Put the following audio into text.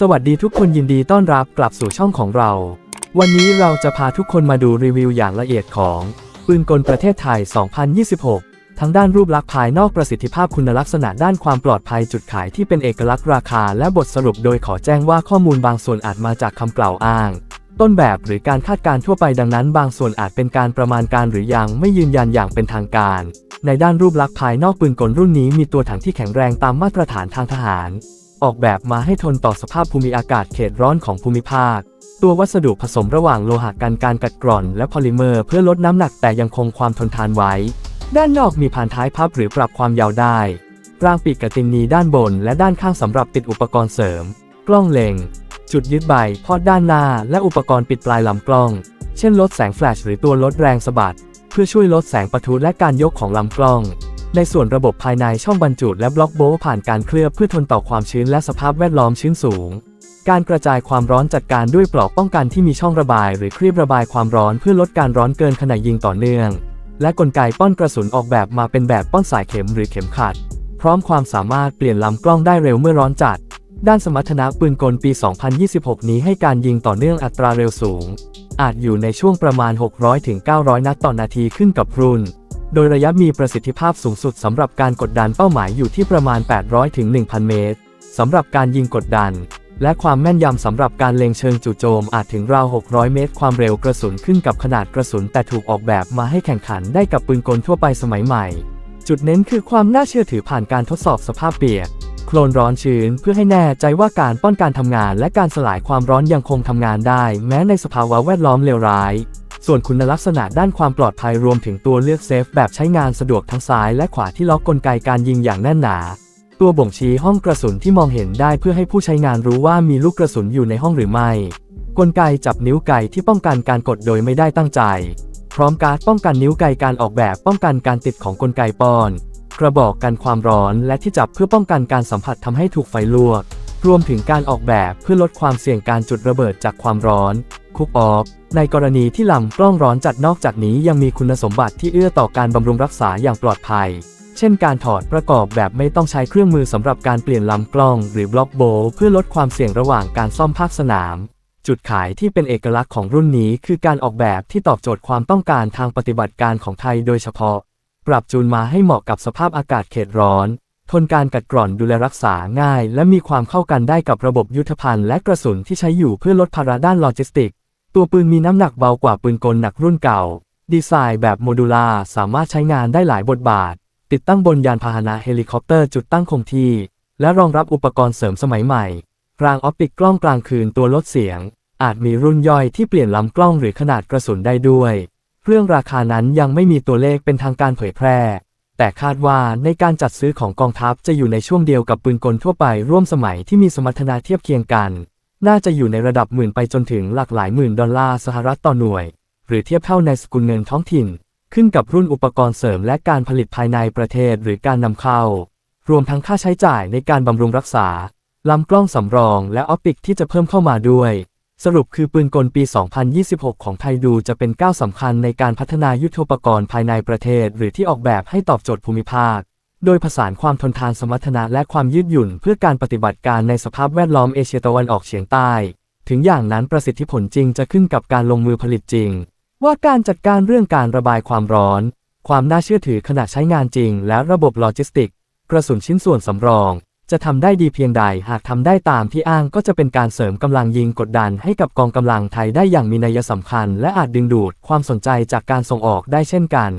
สวัสดีทุกคนยินดีต้อนรับกลับสู่ช่องของเรา วันนี้เราจะพาทุกคนมาดูรีวิวอย่างละเอียดของ ปืนกลประเทศไทย 2026 ทั้งด้านรูปลักษณ์ภายนอกประสิทธิภาพคุณลักษณะด้านความปลอดภัยจุดขายที่เป็นเอกลักษณ์ราคา และบทสรุปโดยขอแจ้งว่าข้อมูลบางส่วนอาจมาจากคำกล่าวอ้าง ต้นแบบหรือการคาดการณ์ทั่วไปดังนั้น บางส่วนอาจเป็นการประมาณการหรือยังไม่ยืนยันอย่างเป็นทางการ ในด้านรูปลักษณ์ภายนอกปืนกลรุ่นนี้มีตัวถังที่แข็งแรงตามมาตรฐานทางทหาร ออกแบบมาให้ทนต่อสภาพภูมิอากาศเขตร้อนของภูมิภาค ตัววัสดุผสมระหว่างโลหะกันการกัดกร่อนและพอลิเมอร์เพื่อลดน้ำหนักแต่ยังคงความทนทานไว้ ด้านนอกมีผ่านท้ายพับหรือปรับความยาวได้รางปีกกระตินนีด้านบนและด้านข้างสำหรับติดอุปกรณ์เสริม กล้องเล็งจุดยึดใบพอดด้านหน้า และอุปกรณ์ปิดปลายลำกล้อง เช่นลดแสงแฟลชหรือตัวลดแรงสะบัดเพื่อช่วยลดแสงประทุและการยกของลำกล้อง ในส่วนระบบภายในช่องบรรจุและบล็อกโบว์ผ่านการเคลือบเพื่อทนต่อความชื้นและสภาพแวดล้อมชื้นสูง การกระจายความร้อนจัดการด้วยปลอกป้องกันที่มีช่องระบาย หรือครีบระบายความร้อนเพื่อลดการร้อนเกินขณะยิงต่อเนื่อง และกลไกป้อนกระสุนออกแบบมาเป็นแบบป้อนสายเข็มหรือเข็มขัด พร้อมความสามารถเปลี่ยนลำกล้องได้เร็วเมื่อร้อนจัด ด้านสมรรถนะปืนกลปี 2026 นี้ให้การยิงต่อเนื่องอัตราเร็วสูง อาจอยู่ในช่วงประมาณ 600-900 นัดต่อนาทีขึ้นกับรุ่น โดยระยะมีประสิทธิภาพสูงสุดสำหรับการกดดันเป้าหมายอยู่ที่ประมาณ 800-1,000 เมตรสำหรับการยิงกดดัน และความแม่นยำสำหรับการเล็งเชิงจู่โจมอาจถึงราว 600 เมตร ความเร็วกระสุนขึ้นกับขนาดกระสุนแต่ถูกออกแบบมาให้แข่งขันได้กับปืนกลทั่วไปสมัยใหม่ จุดเน้นคือความน่าเชื่อถือผ่านการทดสอบสภาพเปียกโคลนร้อนชื้นเพื่อให้แน่ใจว่าการป้อนการทำงานและการสลายความร้อนยังคงทำงานได้ แม้ในสภาวะแวดล้อมเลวร้าย ส่วนคุณลักษณะด้านความปลอดภัยรวมถึงตัวเลือกเซฟแบบใช้งานสะดวกทั้งซ้ายและขวาที่ล็อกกลไกการยิงอย่างแน่นหนา ตัวบ่งชี้ห้องกระสุนที่มองเห็นได้เพื่อให้ผู้ใช้งานรู้ว่ามีลูกกระสุนอยู่ในห้องหรือไม่ กลไกจับนิ้วไก่ที่ป้องกันการกดโดยไม่ได้ตั้งใจ พร้อมการ์ดป้องกันนิ้วไก่การออกแบบป้องกันการติดของกลไกป้อน กระบอกกันความร้อนและที่จับเพื่อป้องกันการสัมผัสทำให้ถูกไฟลวก รวมถึงการออกแบบเพื่อลดความเสี่ยงการจุดระเบิดจากความร้อนคุกออฟในกรณีที่ลำกล้องร้อนจัดนอกจากนี้ยังมีคุณสมบัติที่เอื้อต่อการบำรุงรักษาอย่างปลอดภัย เช่นการถอดประกอบแบบไม่ต้องใช้เครื่องมือสำหรับการเปลี่ยนลำกล้องหรือบล็อกโบว์เพื่อลดความเสี่ยงระหว่างการซ่อมภาคสนาม จุดขายที่เป็นเอกลักษณ์ของรุ่นนี้คือการออกแบบที่ตอบโจทย์ความต้องการทางปฏิบัติการของไทยโดยเฉพาะ ปรับจูนมาให้เหมาะกับสภาพอากาศเขตร้อน ทนการกัดกร่อนดูแลรักษาง่าย และมีความเข้ากันได้กับระบบยุทธภัณฑ์และกระสุนที่ใช้อยู่เพื่อลดภาระด้านโลจิสติก ตัวปืนมีน้ำหนักเบากว่าปืนกลหนักรุ่นเก่า ดีไซน์แบบโมดูลาสามารถใช้งานได้หลายบทบาท ติดตั้งบนยานพาหนะเฮลิคอปเตอร์จุดตั้งคงที่ และรองรับอุปกรณ์เสริมสมัยใหม่รางออปติกกล้องกลางคืนตัวลดเสียง อาจมีรุ่นย่อยที่เปลี่ยนลำกล้องหรือขนาดกระสุนได้ด้วย เรื่องราคานั้นยังไม่มีตัวเลขเป็นทางการเผยแพร่ แต่คาดว่าในการจัดซื้อของกองทัพจะอยู่ในช่วงเดียวกับปืนกลทั่วไปร่วมสมัยที่มีสมรรถนะเทียบเคียงกัน น่าจะอยู่ในระดับหมื่นไปจนถึงหลักหลายหมื่นดอลลาร์สหรัฐต่อหน่วย หรือเทียบเท่าในสกุลเงินท้องถิ่น ขึ้นกับรุ่นอุปกรณ์เสริมและการผลิตภายในประเทศหรือการนำเข้า รวมทั้งค่าใช้จ่ายในการบำรุงรักษาลำกล้องสำรองและออปติกที่จะเพิ่มเข้ามาด้วย สรุปคือปืนกลปี 2026 ของไทยดูจะเป็นก้าวสำคัญในการพัฒนายุทธปกรณ์ภายในประเทศ หรือที่ออกแบบให้ตอบโจทย์ภูมิภาค โดยผสานความทนทานสมรรถนะและความยืดหยุ่น เพื่อการปฏิบัติการในสภาพแวดล้อมเอเชียตะวันออกเฉียงใต้ ถึงอย่างนั้นประสิทธิผลจริงจะขึ้นกับการลงมือผลิตจริง ว่าการจัดการเรื่องการระบายความร้อน ความน่าเชื่อถือขณะใช้งานจริง และระบบโลจิสติก กระสุนชิ้นส่วนสำรอง จะทำได้ดีเพียงใดหากทำได้ตามที่อ้างก็จะเป็นการเสริมกำลังยิงกดดันให้กับกองกำลังไทยได้อย่างมีนัยสำคัญ และอาจดึงดูดความสนใจจากการส่งออกได้เช่นกัน